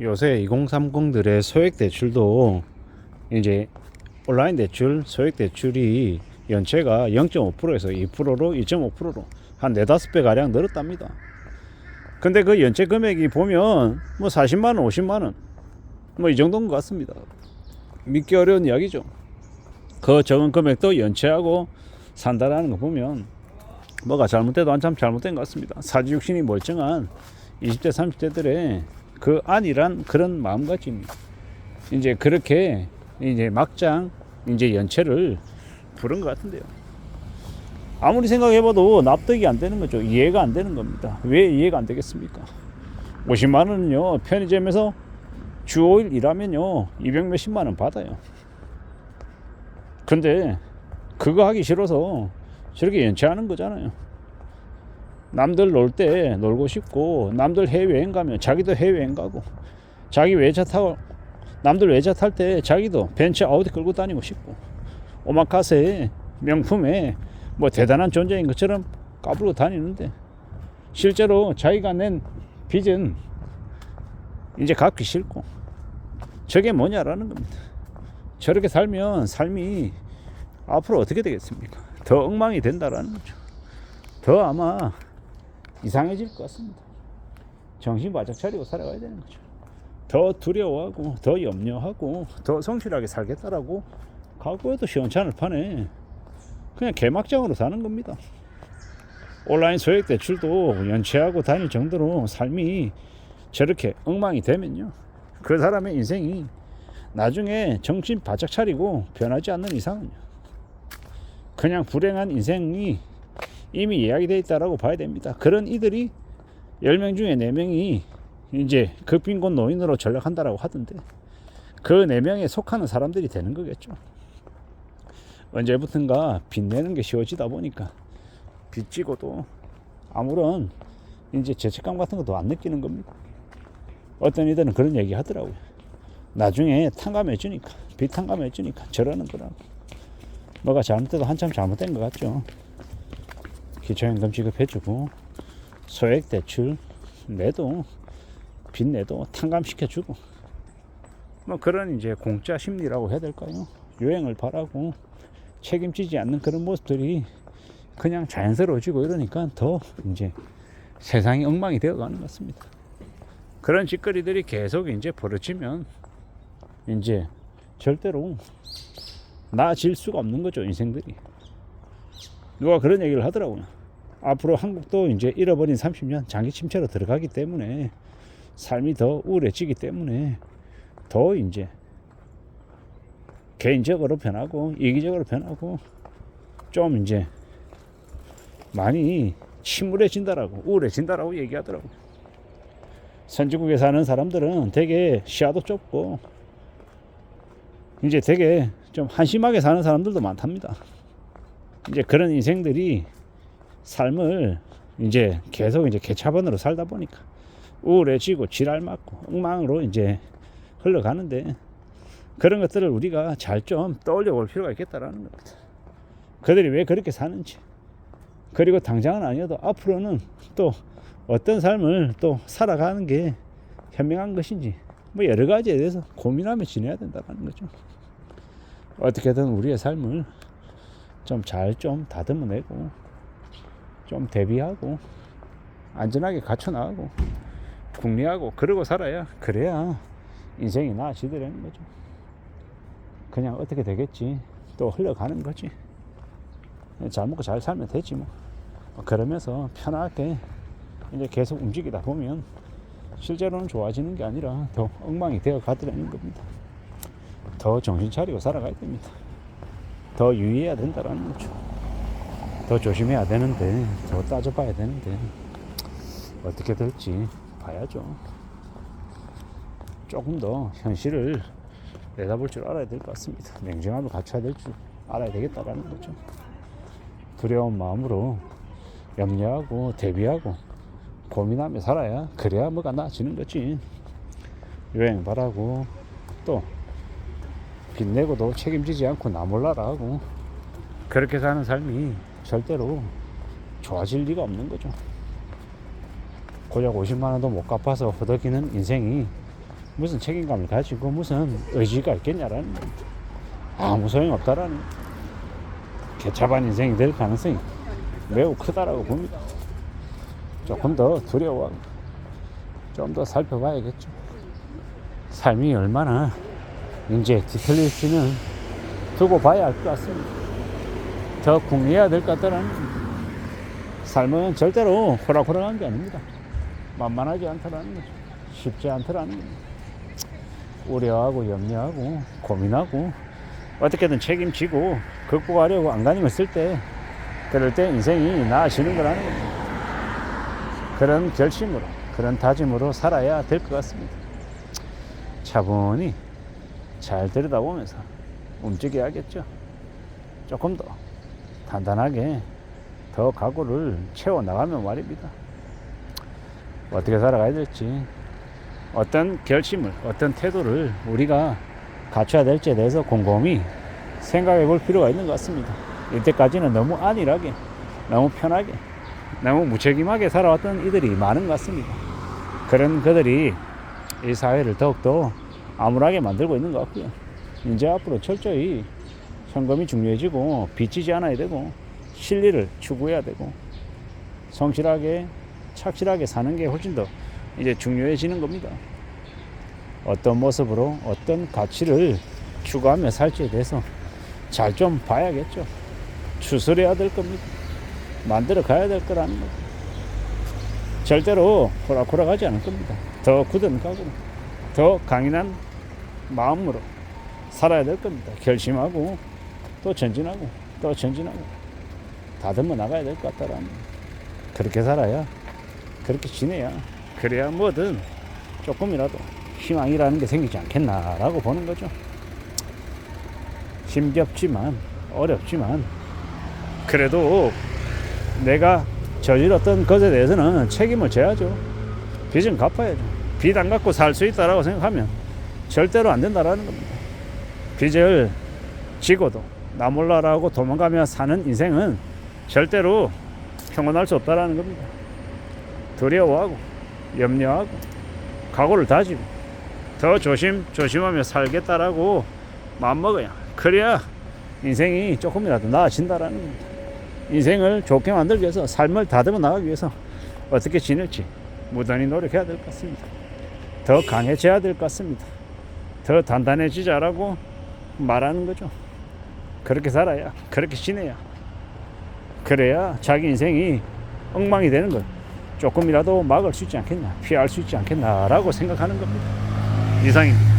요새 2030들의 소액 대출도 이제 온라인 대출, 소액 대출이 연체가 0.5%에서 2%로 2.5%로 한 4, 5배 가량 늘었답니다. 근데 그 연체 금액이 보면 뭐 40만 원, 50만 원 뭐 이 정도인 것 같습니다. 믿기 어려운 이야기죠. 그 적은 금액도 연체하고 산다라는 거 보면 뭐가 잘못돼도 한참 잘못된 것 같습니다. 사지육신이 멀쩡한 20대, 30대들의 그 안이란 그런 마음가짐입니다. 이제 그렇게 이제 막장 이제 연체를 부른 것 같은데요. 아무리 생각해봐도 납득이 안 되는 거죠. 이해가 안 되는 겁니다. 왜 이해가 안 되겠습니까? 50만 원은요 편의점에서 주 5일 일하면요 200 몇십만 원 받아요. 근데 그거 하기 싫어서 저렇게 연체하는 거잖아요. 남들 놀 때 놀고 싶고 남들 해외여행 가면 자기도 해외여행 가고 자기 외차 타고 남들 외차 탈 때 자기도 벤츠 아우디 끌고 다니고 싶고 오마카세 명품에 뭐 대단한 존재인 것처럼 까불고 다니는데 실제로 자기가 낸 빚은 이제 갚기 싫고 저게 뭐냐라는 겁니다. 저렇게 살면 삶이 앞으로 어떻게 되겠습니까? 더 엉망이 된다라는 거죠. 더 아마 이상해질 것 같습니다. 정신 바짝 차리고 살아가야 되는 거죠. 더 두려워하고 더 염려하고 더 성실하게 살겠다라고 각오해도 시원찮을 판에 그냥 개막장으로 사는 겁니다. 온라인 소액 대출도 연체하고 다닐 정도로 삶이 저렇게 엉망이 되면요. 그 사람의 인생이 나중에 정신 바짝 차리고 변하지 않는 이상은요. 그냥 불행한 인생이 이미 예약이 되어 있다라고 봐야 됩니다. 그런 이들이 10명 중에 4명이 이제 극빈곤 노인으로 전락한다라고 하던데 그 4명에 속하는 사람들이 되는 거겠죠. 언제부턴가 빚내는 게 쉬워지다 보니까 빚지고도 아무런 이제 죄책감 같은 것도 안 느끼는 겁니다. 어떤 이들은 그런 얘기 하더라고요. 나중에 탕감해 주니까 빚 탕감해 주니까 저러는 거라고. 뭐가 잘못돼도 한참 잘못된 것 같죠. 기초연금 지급해주고 소액 대출 내도 빚 내도 탕감시켜주고 뭐 그런 이제 공짜 심리라고 해야 될까요? 유행을 바라고 책임지지 않는 그런 모습들이 그냥 자연스러워지고 이러니까 더 이제 세상이 엉망이 되어가는 것 같습니다. 그런 짓거리들이 계속 이제 벌어지면 이제 절대로 나아질 수가 없는 거죠 인생들이. 누가 그런 얘기를 하더라고요. 앞으로 한국도 이제 잃어버린 30년 장기 침체로 들어가기 때문에 삶이 더 우울해지기 때문에 더 이제 개인적으로 변하고 이기적으로 변하고 좀 이제 많이 침울해진다라고 우울해진다라고 얘기하더라고요. 선진국에 사는 사람들은 되게 시야도 좁고 이제 되게 좀 한심하게 사는 사람들도 많답니다. 이제 그런 인생들이 삶을 이제 계속 이제 개차반으로 살다 보니까 우울해지고 지랄 맞고 엉망으로 이제 흘러가는데 그런 것들을 우리가 잘 좀 떠올려 볼 필요가 있겠다라는 겁니다. 그들이 왜 그렇게 사는지 그리고 당장은 아니어도 앞으로는 또 어떤 삶을 또 살아가는 게 현명한 것인지 뭐 여러 가지에 대해서 고민하며 지내야 된다는 거죠. 어떻게든 우리의 삶을 좀잘좀 다듬어내고 좀 대비하고 안전하게 갖춰나가고 궁리하고 그러고 살아야 그래야 인생이 나아지더라는 거죠. 그냥 어떻게 되겠지 또 흘러가는 거지. 잘 먹고 잘 살면 되지 뭐. 그러면서 편하게 이제 계속 움직이다 보면 실제로는 좋아지는 게 아니라 더 엉망이 되어 가더라는 겁니다. 더 정신 차리고 살아가야 됩니다. 더 유의해야 된다라는 거죠. 더 조심해야 되는데, 더 따져봐야 되는데, 어떻게 될지 봐야죠. 조금 더 현실을 내다볼 줄 알아야 될 것 같습니다. 냉정함을 갖춰야 될 줄 알아야 되겠다라는 거죠. 두려운 마음으로 염려하고 대비하고 고민하며 살아야 그래야 뭐가 나아지는 거지. 여행 바라고 또 빚내고도 책임지지 않고 나 몰라라 하고 그렇게 사는 삶이 절대로 좋아질 리가 없는 거죠. 고작 50만 원도 못 갚아서 허덕이는 인생이 무슨 책임감을 가지고 무슨 의지가 있겠냐라는. 아무 소용 없다라는 개차반 인생이 될 가능성이 매우 크다라고 봅니다. 조금 더 두려워하고 좀더 살펴봐야겠죠. 삶이 얼마나 이제 뒤틀릴지는 두고 봐야 할 것 같습니다. 더 궁리해야 될것 겁니다. 삶은 절대로 호락호락한 게 아닙니다. 만만하지 않다라는 거죠. 쉽지 않다라는 겁니다. 우려하고 염려하고 고민하고 어떻게든 책임지고 극복하려고 안간힘을 쓸 때 그럴 때 인생이 나아지는 거라는 겁니다. 그런 결심으로 그런 다짐으로 살아야 될 것 같습니다. 차분히 잘 들여다보면서 움직여야겠죠. 조금 더 단단하게 더 각오를 채워 나가면 말입니다. 어떻게 살아가야 될지, 어떤 결심을, 어떤 태도를 우리가 갖춰야 될지에 대해서 곰곰이 생각해 볼 필요가 있는 것 같습니다. 이때까지는 너무 안일하게, 너무 편하게, 너무 무책임하게 살아왔던 이들이 많은 것 같습니다. 그런 그들이 이 사회를 더욱더 암울하게 만들고 있는 것 같고요. 이제 앞으로 철저히 현금이 중요해지고 빚지지 않아야 되고 실리를 추구해야 되고 성실하게 착실하게 사는 게 훨씬 더 이제 중요해지는 겁니다. 어떤 모습으로 어떤 가치를 추구하며 살지에 대해서 잘 좀 봐야겠죠. 추스려야 될 겁니다. 만들어 가야 될 거라는 거. 절대로 호락호락하지 않을 겁니다. 더 굳은 각오로, 더 강인한 마음으로 살아야 될 겁니다. 결심하고 또 전진하고 또 전진하고 다듬어 나가야 될 것 같다라는 거. 그렇게 살아야 그렇게 지내야 그래야 뭐든 조금이라도 희망이라는 게 생기지 않겠나라고 보는 거죠. 힘겹지만 어렵지만 그래도 내가 저질렀던 것에 대해서는 책임을 져야죠. 빚은 갚아야죠. 빚안 갚고 살 수 있다라고 생각하면 절대로 안 된다라는 겁니다. 빚을 지고도 나 몰라라고 도망가며 사는 인생은 절대로 평온할 수 없다라는 겁니다. 두려워하고 염려하고 각오를 다지고 더 조심 조심하며 살겠다라고 마음 먹어야 그래야 인생이 조금이라도 나아진다라는 겁니다. 인생을 좋게 만들기 위해서 삶을 다듬어 나가기 위해서 어떻게 지낼지 무단히 노력해야 될 것 같습니다. 더 강해져야 될 것 같습니다. 더 단단해지자라고 말하는 거죠. 그렇게 살아야, 그렇게 지내야. 그래야 자기 인생이 엉망이 되는 걸 조금이라도 막을 수 있지 않겠나, 피할 수 있지 않겠나라고 생각하는 겁니다. 이상입니다.